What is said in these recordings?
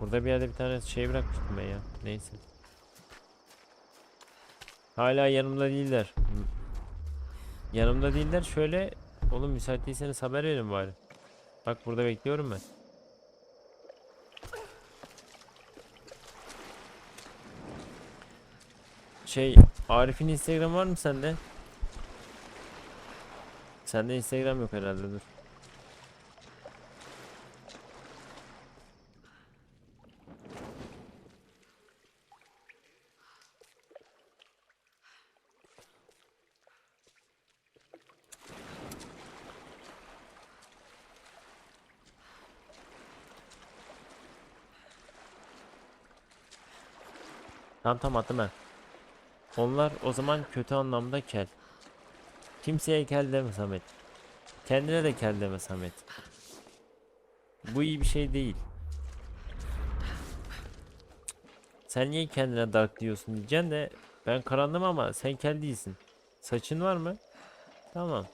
Burada bir yerde bir tane şey bırakmıştım ben ya. Neyse. Hala yanımda değiller. Yanımda değiller. Şöyle oğlum müsait değilseniz haber verin bari. Bak burada bekliyorum ben. Şey Arif'in Instagram var mı sende? Sende Instagram yok herhalde dur. Tamam tamam attım ben. Onlar o zaman kötü anlamda kel. Kimseye kel deme Samet. Kendine de kel deme Samet. Bu iyi bir şey değil. Sen niye kendine dark diyorsun diyeceksin de ben karandım ama sen kel değilsin. Saçın var mı? Tamam.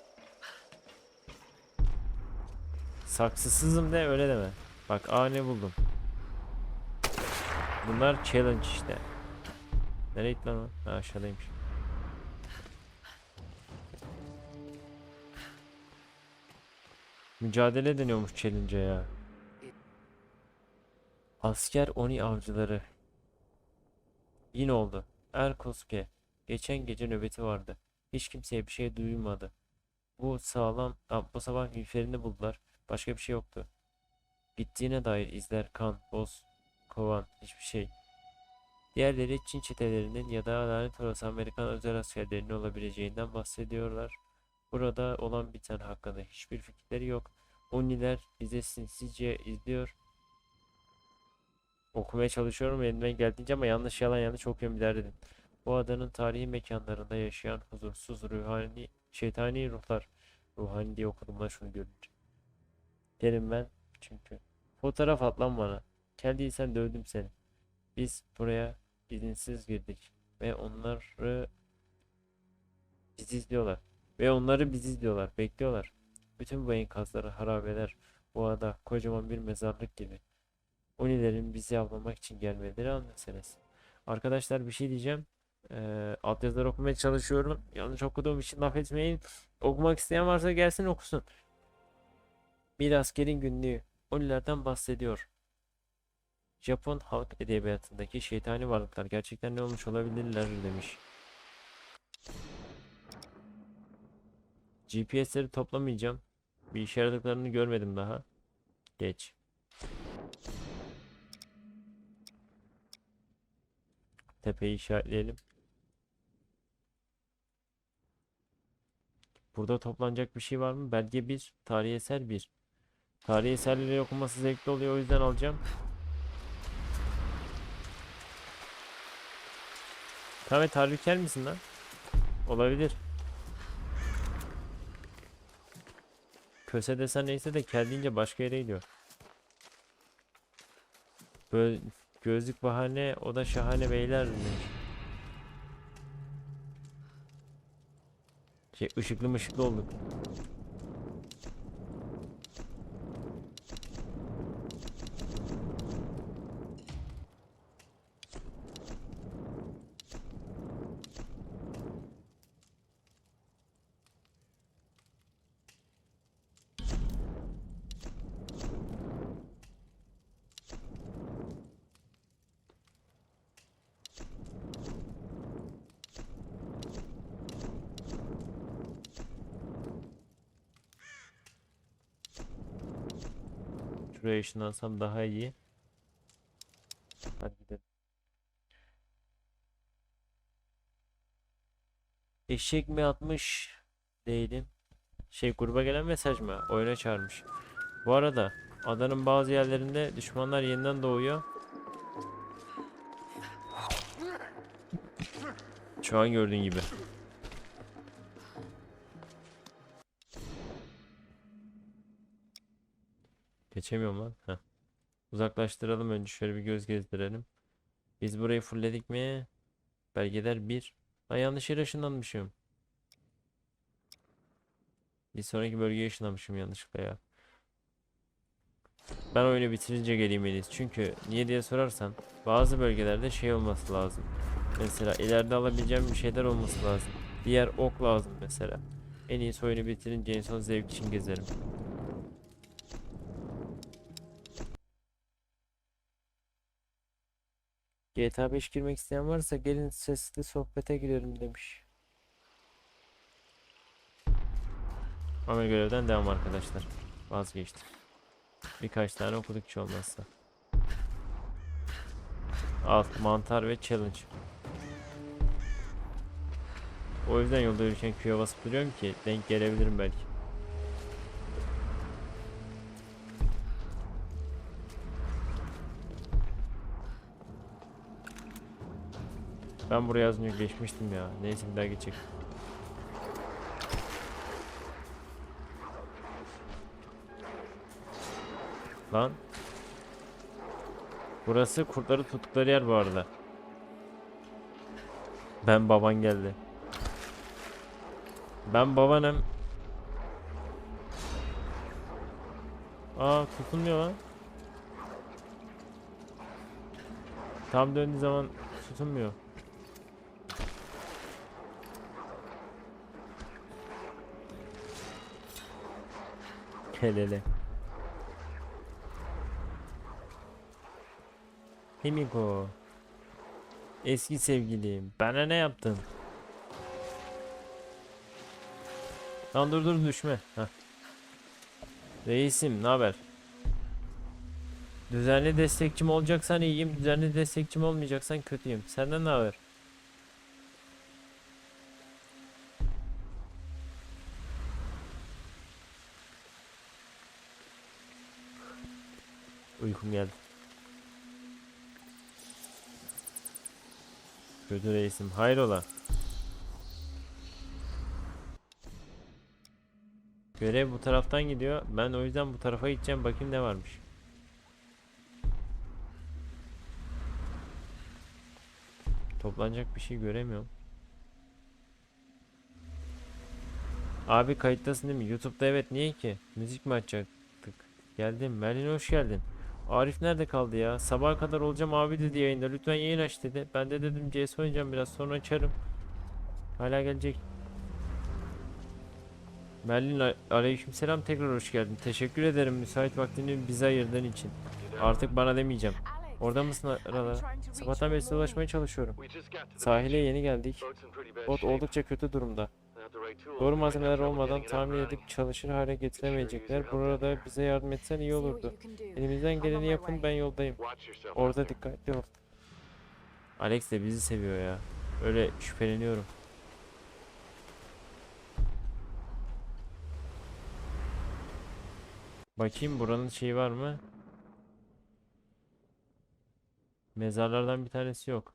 Saksısızım de öyle deme. Bak aa ne buldum. Bunlar challenge işte. Nereye gitti lan o? Ha, aşağıdaymış. Mücadele deniyormuş challenge'a ya. Asker Oni avcıları. Yine oldu. Erkoske. Geçen gece nöbeti vardı. Hiç kimseye bir şey duymadı. Bu sağlam, bu sabah miğferini buldular. Başka bir şey yoktu. Gittiğine dair izler, kan, boz, kovan, hiçbir şey. Diğerleri Çin çetelerinin ya da lanet olası Amerikan özel askerlerinin olabileceğinden bahsediyorlar. Burada olan biten hakkında hiçbir fikirleri yok. Uniler bize sinsice izliyor. Okumaya çalışıyorum elimden geldiğince ama yanlış yalan yanlış okuyorum dedim. Bu adanın tarihi mekanlarında yaşayan huzursuz ruhani, şeytani ruhlar. Ruhani diye okudum lan şunu görünce. Derim ben çünkü. Fotoğraf at lan bana. Kel değilsen dövdüm seni. Biz buraya izinsiz girdik ve onları bizi izliyorlar. Ve onları bizi izliyorlar, bekliyorlar. Bütün bu enkazları harabeler bu ada kocaman bir mezarlık gibi. Unilerin bizi avlamak için gelmeleri an meselesi. Arkadaşlar bir şey diyeceğim. Ee, altyazıları okumaya çalışıyorum. Yanlış okuduğum için laf etmeyin. Okumak isteyen varsa gelsin okusun. Bir askerin günlüğü. Unilerden bahsediyor. Japon halk edebiyatındaki şeytani varlıklar gerçekten ne olmuş olabilirler demiş. GPS'leri toplamayacağım. Bir işe yaradıklarını görmedim daha. Geç. Tepeyi işaretleyelim. Burada toplanacak bir şey var mı? Belge 1, tarihi eser 1. Tarihi eserleri okuması zevkli oluyor o yüzden alacağım. Samet harbi misin lan? Olabilir. Köse desen neyse de kel deyince başka yere gidiyor. Böyle gözlük bahane o da şahane beyler demiş. Şey ışıklı mışıklı olduk. Şuraya ışınlansam daha iyi. Hadi gidelim. Eşek mi atmış değilim. Şey gruba gelen mesaj mı? Oyuna çağırmış. Bu arada adanın bazı yerlerinde düşmanlar yeniden doğuyor. Şu an gördüğün gibi. Geçemiyorum lan. Heh. Uzaklaştıralım önce şöyle bir göz gezdirelim. Biz burayı fullledik mi? Belgeler 1. Ha yanlış yere ışınlanmışım. Bir sonraki bölgeye ışınlanmışım yanlışlıkla ya. Ben oyunu bitirince geleyim en. Çünkü niye diye sorarsan bazı bölgelerde şey olması lazım. Mesela ileride alabileceğim bir şeyler olması lazım. Diğer ok lazım mesela. En iyisi oyunu bitirince en son zevk için gezerim. GTA 5 girmek isteyen varsa gelin sesli sohbete girelim demiş. Ama görevden devam arkadaşlar. Vazgeçtim. Birkaç tane okuduk hiç olmazsa. Al mantar ve challenge. O yüzden yolda yürürken Q'ya basıp duruyorum ki denk gelebilirim belki. Ben buraya az önce geçmiştim ya. Neyse bir daha geçecek. Lan. Burası kurtları tuttukları yer bu arada. Ben baban geldi. Ben babanım. Aa tutulmuyor lan. Tam döndüğü zaman tutunmuyor. Kelele. Himiko. Eski sevgilim. Bana ne yaptın? Lan dur dur düşme. Heh. Reisim ne haber? Düzenli destekçim olacaksan iyiyim. Düzenli destekçim olmayacaksan kötüyüm. Senden ne haber? Uykum geldi. Kötü reisim. Hayrola? Görev bu taraftan gidiyor. Ben o yüzden bu tarafa gideceğim. Bakayım ne varmış. Toplanacak bir şey göremiyorum. Abi kayıttasın değil mi? YouTube'da evet. Niye ki? Müzik mi açacaktık? Geldim. Merlin hoş geldin. Arif nerede kaldı ya? Sabaha kadar olacağım abi dedi yayında. Lütfen yayın aç dedi. Ben de dedim CS oynayacağım biraz sonra açarım. Hala gelecek. Merlin aleykümselam tekrar hoş geldin. Teşekkür ederim müsait vaktini bize ayırdığın için. Artık bana demeyeceğim. Orada mısın arada? Sabahtan beri size ulaşmaya çalışıyorum. Sahile yeni geldik. Bot oldukça kötü durumda. Doğru malzemeler olmadan tahmin edip çalışır hale getiremeyecekler. Burada bize yardım etsen iyi olurdu. Elimizden geleni yapın ben yoldayım. Orada dikkatli ol. Alex de bizi seviyor ya. Öyle şüpheleniyorum. Bakayım buranın şeyi var mı? Mezarlardan bir tanesi yok.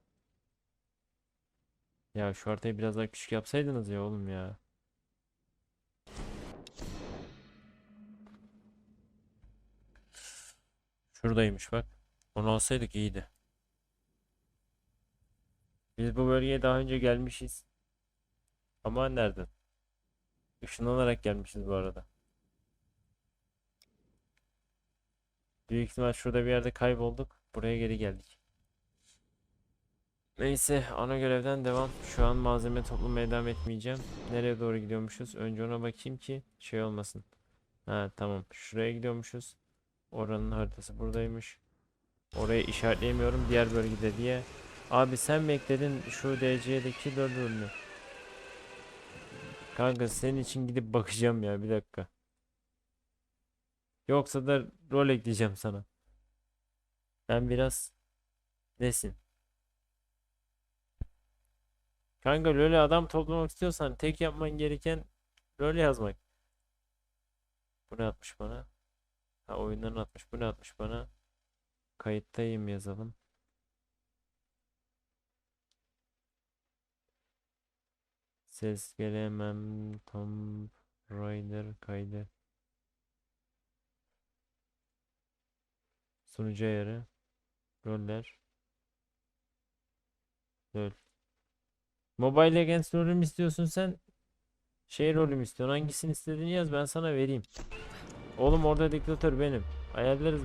Ya şu haritayı biraz daha küçük yapsaydınız ya oğlum ya. Şuradaymış bak. Onu alsaydık iyiydi. Biz bu bölgeye daha önce gelmişiz. Ama nereden? Işınlanarak gelmişiz bu arada. Büyük ihtimal şurada bir yerde kaybolduk. Buraya geri geldik. Neyse ana görevden devam. Şu an malzeme toplamaya devam etmeyeceğim. Nereye doğru gidiyormuşuz? Önce ona bakayım ki şey olmasın. Ha tamam. Şuraya gidiyormuşuz. Oranın haritası buradaymış. Orayı işaretleyemiyorum diğer bölgede diye. Abi sen mi ekledin şu DC'deki dört bölümü? Kanka senin için gidip bakacağım ya bir dakika. Yoksa da rol ekleyeceğim sana. Ben biraz nesin? Kanka LoL'e adam toplamak istiyorsan tek yapman gereken LoL yazmak. Bu ne atmış bana? Ha oyundan atmış. Bu ne atmış bana? Kayıttayım yazalım. Ses gelemem Tom Raider kaydı. Sunucu ayarı. Roller. LoL. Mobile Legends rolü mü istiyorsun sen? Şey rolü mü istiyorsun? Hangisini istediğini yaz ben sana vereyim. Oğlum orada diktatör benim. Ayarlarız